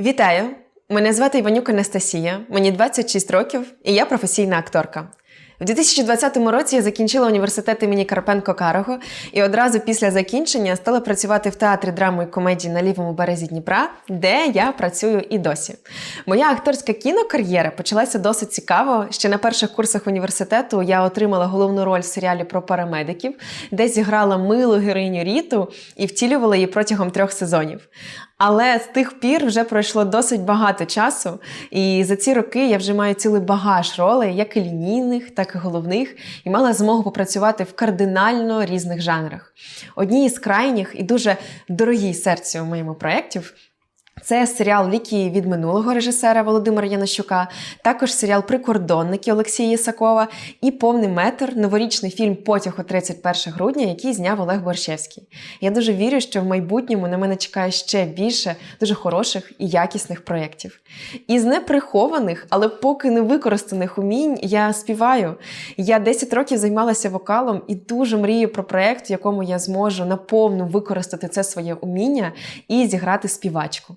Вітаю! Мене звати Іванюк Анастасія, мені 26 років, і я професійна акторка. У 2020 році я закінчила університет імені Карпенко Карого і одразу після закінчення стала працювати в театрі драми і комедії на лівому березі Дніпра, де я працюю і досі. Моя акторська кінокар'єра почалася досить цікаво. Ще на перших курсах університету я отримала головну роль в серіалі про парамедиків, де зіграла милу героїню Ріту і втілювала її протягом трьох сезонів. Але з тих пір вже пройшло досить багато часу, і за ці роки я вже маю цілий багаж ролей, як і лінійних, так і головних, і мала змогу попрацювати в кардинально різних жанрах. Одні із крайніх і дуже дорогі серцю моєму проєктів це серіал Ліки від минулого режисера Володимира Янощука, також серіал Прикордонники Олексія Єсакова і повний метр новорічний фільм Потяг о 31 грудня, який зняв Олег Борщевський. Я дуже вірю, що в майбутньому на мене чекає ще більше дуже хороших і якісних проєктів. Із неприхованих, але поки не використаних умінь я співаю. Я 10 років займалася вокалом і дуже мрію про проєкт, в якому я зможу наповну використати це своє уміння і зіграти співачку.